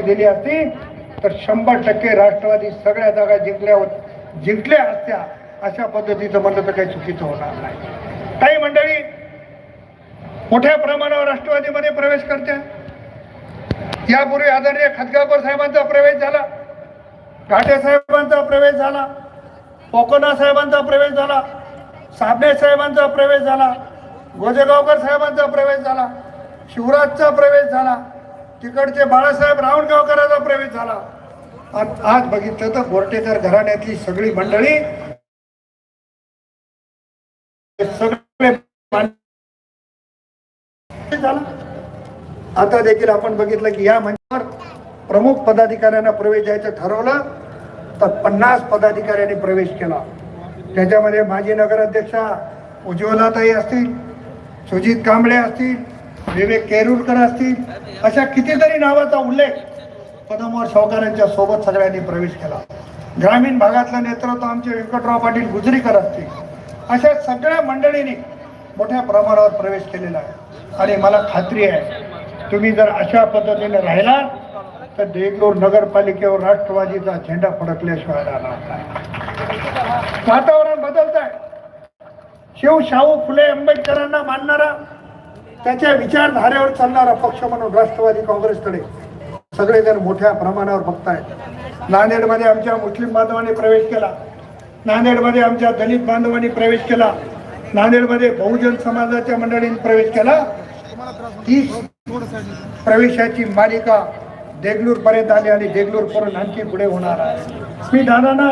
उमेदवारी दिली असती तर शंभर टक्के राष्ट्रवादी सगळ्या जागा जिंकल्या होत जिंकल्या असत्या अशा पद्धतीचं म्हणलं तर काही चुकीचं होणार नाही. काही मंडळी मोठ्या प्रमाणावर राष्ट्रवादीमध्ये प्रवेश करते यापूर्वी आदरणीय खतगावकर साहेबांचा प्रवेश झाला. घाटे साहेबांचा प्रवेश झाला. कोकोना साहेबांचा प्रवेश झाला. साबणे साहेबांचा प्रवेश झाला. गोजेगावकर साहेबांचा प्रवेश झाला. शिवराजचा प्रवेश झाला. तिकडचे बाळासाहेब रावणगावकरांचा प्रवेश झाला. आज बघितलं तर गोरटेकर घराण्यातली सगळी मंडळी सगळे आता देखील आपण बघितलं की या मंचावर प्रमुख पदाधिकाऱ्यांना प्रवेश द्यायचं ठरवलं. तर पन्नास पदाधिकाऱ्यांनी प्रवेश केला. त्याच्यामध्ये माजी नगराध्यक्षा उज्ज्वलाताई असतील सुजित कांबळे असतील विवेक केरुरकर असतील अशा कितीतरी नावाचा उल्लेख पदमवर सावकारांच्या सोबत सगळ्यांनी प्रवेश केला. ग्रामीण भागातलं नेतृत्व आमचे व्यंकटराव पाटील गुजरीकर असतील अशा सगळ्या मंडळींनी मोठ्या प्रमाणावर प्रवेश केलेला आहे. आणि मला खात्री आहे तुम्ही जर अशा पद्धतीने राहिला तर देगलूर नगरपालिकेवर राष्ट्रवादीचा झेंडा फडकल्याशिवाय राहणार वातावरण बदलत आहे शिव शाहू फुले आंबेडकरांना मानणारा त्याच्या विचारधारेवर चालणारा पक्ष म्हणून राष्ट्रवादी काँग्रेसकडे सगळेजण मोठ्या प्रमाणावर बघतायत. नांदेडमध्ये आमच्या मुस्लिम बांधवांनी प्रवेश केला. नांदेडमध्ये आमच्या दलित बांधवांनी प्रवेश केला. नांदेडमध्ये बहुजन समाजाच्या मंडळींनी प्रवेश केला. तीस प्रवेशाची मालिका देगलूर पर्यंत आली आणि देगलूर पर्यंत आणखी पुढे होणार आहे. मी दादांना